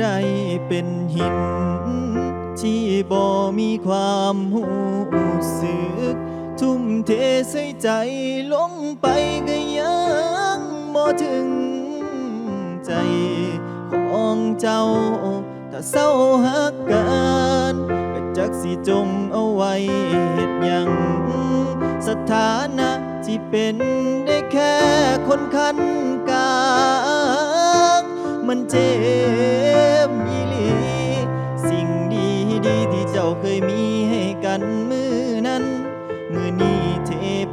ได้เป็นหิน ที่บ่มีความหูสึก ทุ่มเทใส่ใจลงไปก็ยังบ่ถึงใจของเจ้า ถ้าเศร้าหักกันก็จักสิจงเอาไว้เฮ็ดหยัง สถานะที่เป็นได้แค่คนคันกลางมันเจ็บ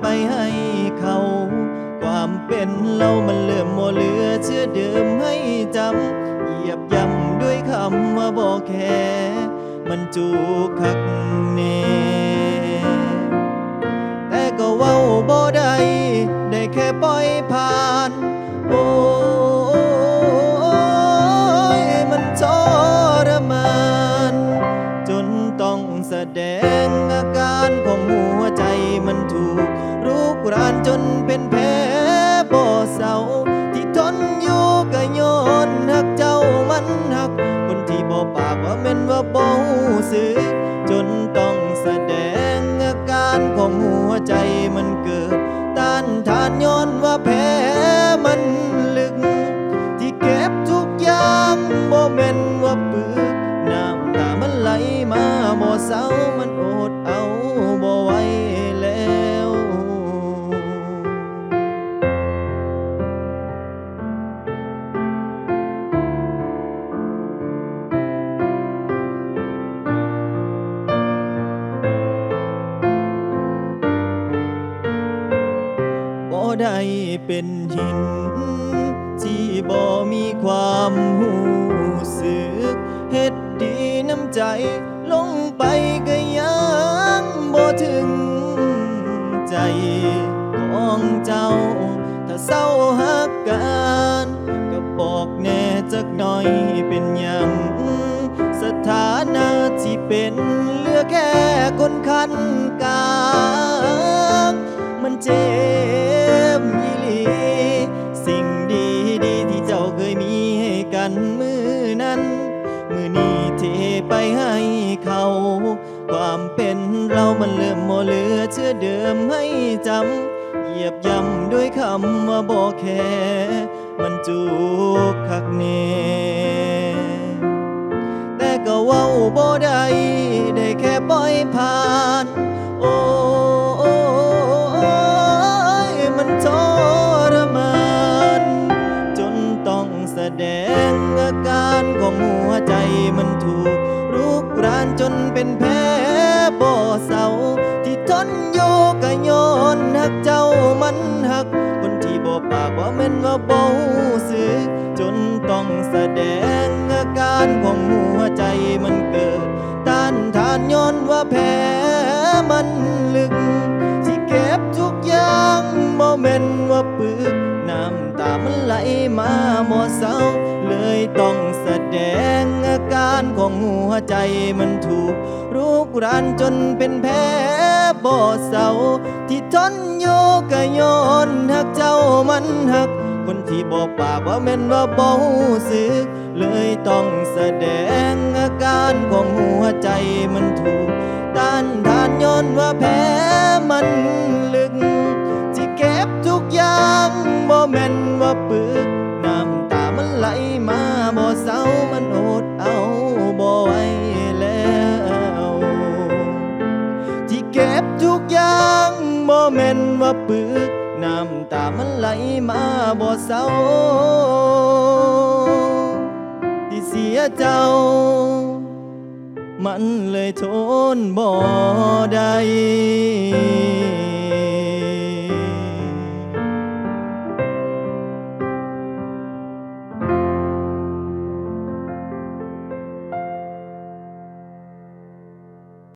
ไปให้เขา ความเป็นเรามันเริ่มโมเหลือเชื่อเดิมให้จำเหยียบย่ำด้วยคำว่าบอกแค่มันจูคักแน่แต่ก็เว้าบ่ได้ได้แค่ปล่อยผ่านโอ้ยมันทรมานจนต้องแสดงอาการของหัวใจมันถูก กรานจนเป็นแผลบ่เศร้าที่ทนอยู่ก็ย้อนหักเจ้ามันหัก คนที่บ่ปากว่าแม่นว่าบ่รู้สึกจนต้องแสดงอาการของหัวใจมันเกิด ต้านทานย้อนว่าแผลมันลึก ที่เก็บทุกอย่างบ่แม่นว่าปึกน้ำตามันไหลมาบ่เศร้ามันอดเอา ได้เป็นหิน ที่บ่มีความหูสึกเฮ็ดดีน้ำใจ ลงไปก็ยังบ่ถึงใจของเจ้า ถ้าเศร้าหักกันก็บอกแน่จักหน่อยเป็นยังสถานะที่เป็นเหลือแค่คนคันกลางมันเจ็บ มันเริ่มโมเหลือเชื่อเดิมให้จำ เหยียบย่ำด้วยคำว่าบอกแค่ มันจูกคักแน่แต่ก็เว้าบ่ได้ได้แค่ปล่อยผ่าน โอ้ยมันทรมาน จนต้องแสดงอาการของหัวใจมันถูกรุกรานจนเป็นแผลบ่เศร้า แม่นว่าบ่รู้สึกจนต้องแสดงอาการของหัวใจมันเกิดต้านทานย้อนว่าแผลมันลึกที่เก็บทุกอย่างบ่แม่นว่าปึกน้ำตามันไหลมาบ่เศร้า เลยต้องแสดงอาการของหัวใจมันถูกรุกรานจนเป็นแผลบ่เศร้าที่ทนอยู่ก็ย้อนหักเจ้ันหัก คนที่บอกปากว่าแม่นว่าบ่สึก เลยต้องแสดงอาการของหัวใจมันถูกต้านทานย้อนว่าแผลมันลึก ที่เก็บทุกอย่างบ่แม่นว่าปึกน้ำตามันไหลมาบ่เศร้ามันอดเอาบ่ไหวแล้วที่เก็บทุกอย่างบ่แม่นว่าปึก น้ำตามันไหลมาบ่เศร้าที่เสียเจ้า มันเลยทนบ่ได้